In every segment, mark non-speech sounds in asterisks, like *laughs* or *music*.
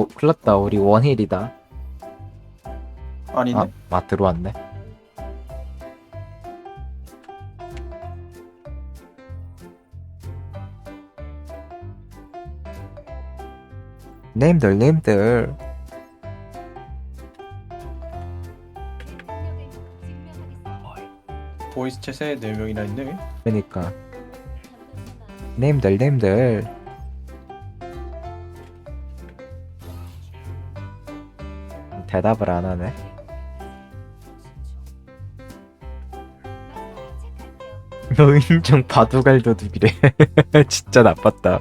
어, 큰일 났다. 우리 원힐이다. 아니네. 아, 아 들어왔네. 네임들 네임들. 보이스 챗에 4명이나 있네. 그러니까. 네임들 네임들 대답을 안 하네. 노인정 바둑알 도둑이래? 진짜 나빴다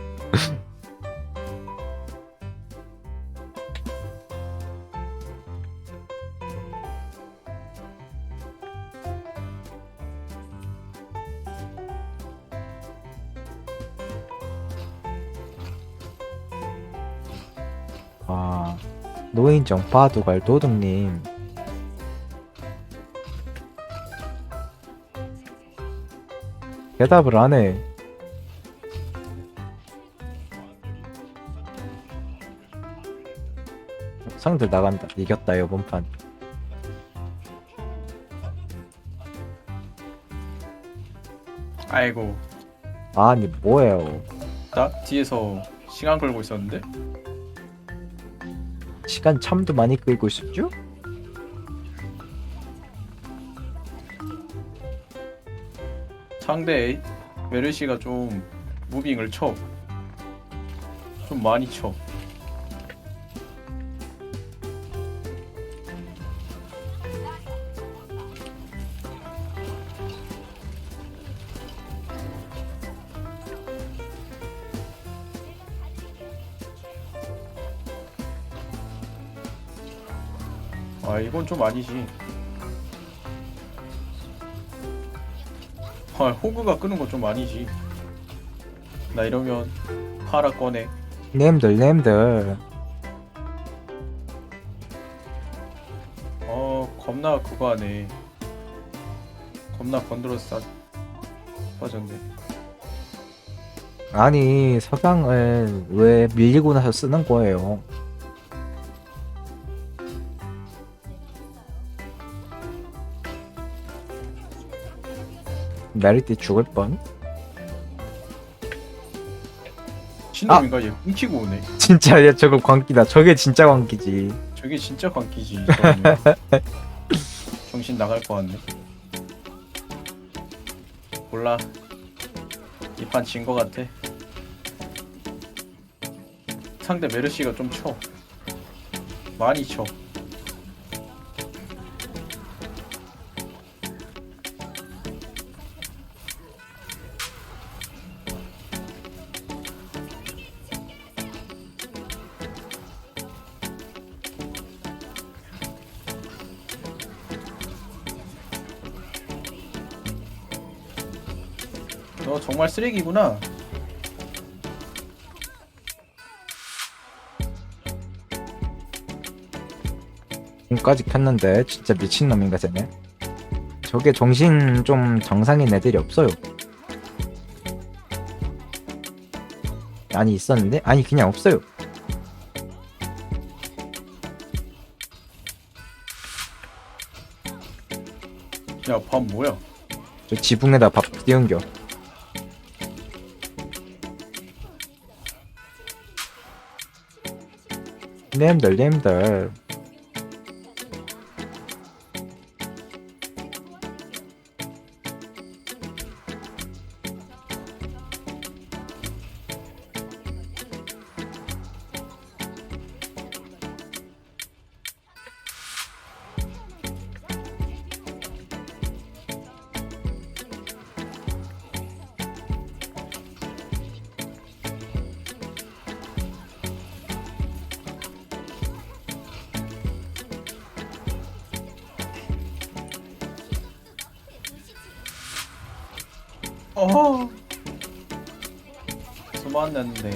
노인정 바둑알 도둑님 대답을 안 해. 상들 나간다. 이겼다 이번 판. 아이고. 아니 뭐예요? 나 뒤에서 시간 걸고 있었는데. 시간 참도 많이 끌고 있었죠? 상대 메르시가 좀 무빙을 쳐. 좀 많이 쳐. 아 이건 좀 아니지. 아 호그가 끄는 건 좀 아니지. 나 이러면 파라 꺼내. nem들 nem들. 어 겁나 그거 하네. 겁나 싸 빠졌네. 아니 석양을 왜 밀리고 나서 쓰는 거예요? 때 죽을 뻔? 신놈인가 얘 훔치고 오네. 진짜 야 저거 광기다. 저게 진짜 광기지. 저게 진짜 광기지. 저거는. *laughs* 정신 나갈 것 같네. 몰라. 이 판 진 것 같아. 상대 메르시가 좀 쳐. 많이 쳐. 너 정말 쓰레기구나. 지금까지 켰는데 진짜 미친놈인가 쟤네. 저게 정신 좀 정상인 애들이 없어요. 아니 있었는데? 아니 그냥 없어요. 야, 밥 뭐야? 저 지붕에다 밥 띄운겨. 님들 님들 어. 수고했는데.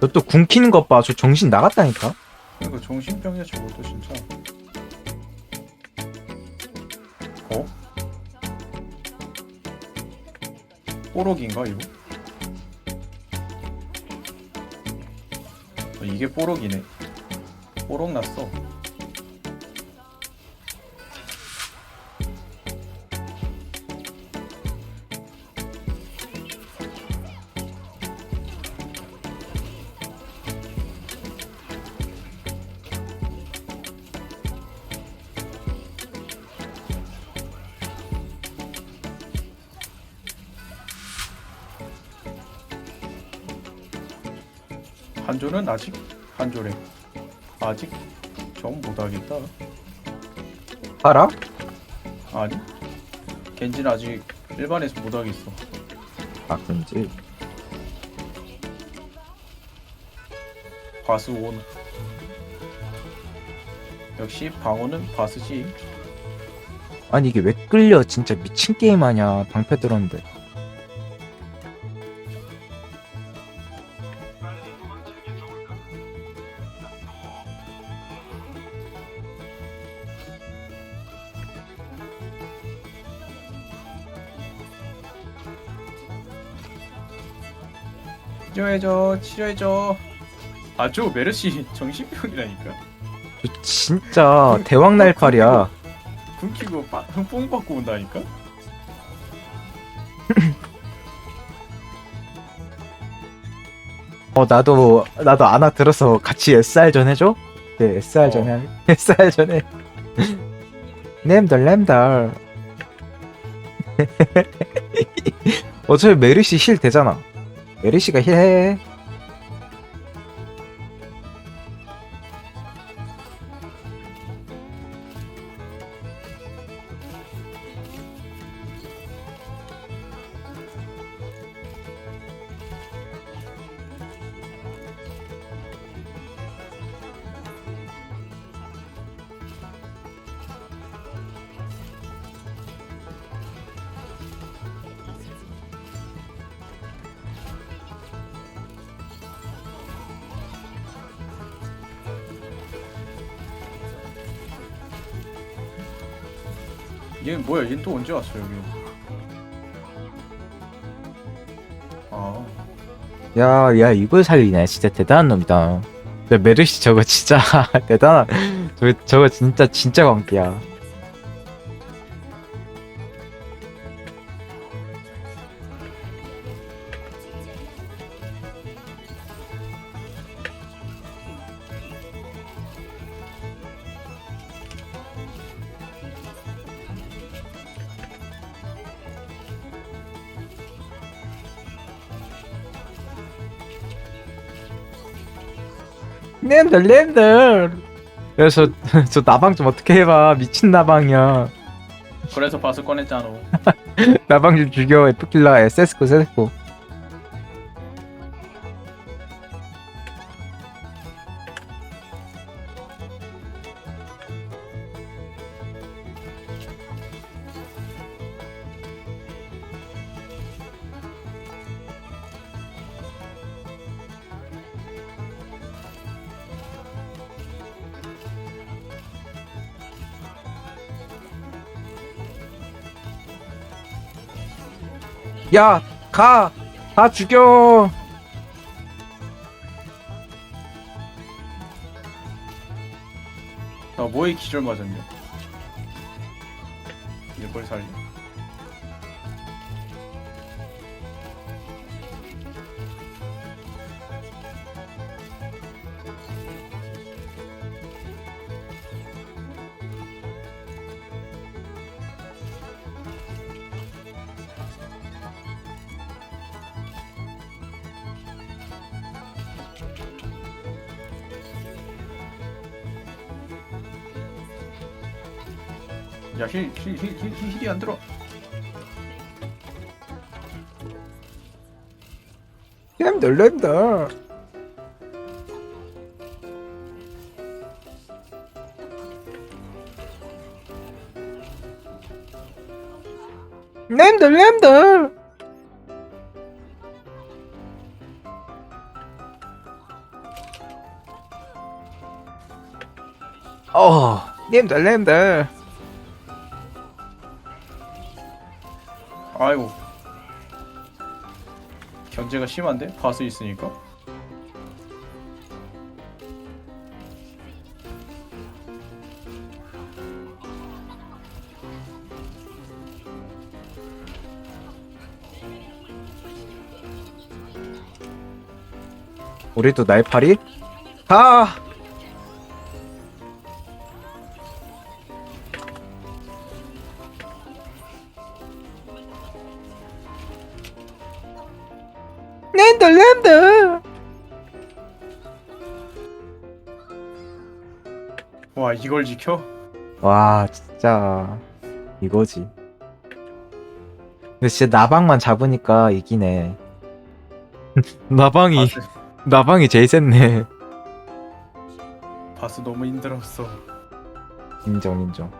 너 또 궁 키는 것 봐. 저 정신 나갔다니까. 이거 정신병이야 저것도 진짜. 어? 뽀록인가 이거? 이게 뽀록이네. 뽀록 났어. 한조는 아직 한조래. 아직 정 못하겠다. 팔아? 아니? 겐지는 아직 일반에서 못하겠어. 아 그런지 바스 온. 역시 방어는 바스지. 아니 이게 왜 끌려 진짜 미친 게임 아냐 방패 들었는데 치료해줘, 치료해줘. 아주 메르시 정신병이라니까. 저 진짜 대왕 날팔이야 굶기고 빠- 뽕 받고 온다니까. 어 나도 나도 아나 들어서 같이 SR 전 해줘? 네 SR *laughs* 전 해. SR 전에 램달 램달 *laughs* 어차피 메르시 힐 되잖아 메르시가 힐해 얘는 뭐야? 얘는 또 언제 왔어 여기? 아, 야, 야, 이걸 살리네. 진짜 대단한 놈이다. 야, 메르시 저거 진짜 *laughs* 대단한. 저, 저거 진짜, 진짜 광기야. 램들, 램들. 그래서 *laughs* 저 나방 좀 어떻게 해봐. 미친 나방이야. 그래서 바스 꺼냈잖아. *laughs* 나방 좀 죽여. 에프킬라, SS코, 세스코. 야, 가! 다 죽여! 나 뭐에 기절 맞았냐? 이걸 살려? 야, 힐, 힐, 힐, 힐, 힐, 힐이 안 들어. 램들, 램들. 램들, 램들. 어, 램들, 램들. 아이고 견제가 심한데 바스 있으니까 우리도 날파리? 가! 와 이걸 지켜? 와 진짜. 이거지. 근데 진짜 나방만 잡으니까 이기네. *laughs* 나방이 바스, 나방이 제일 셌네. 바스 너무 힘들었어. 인정 인정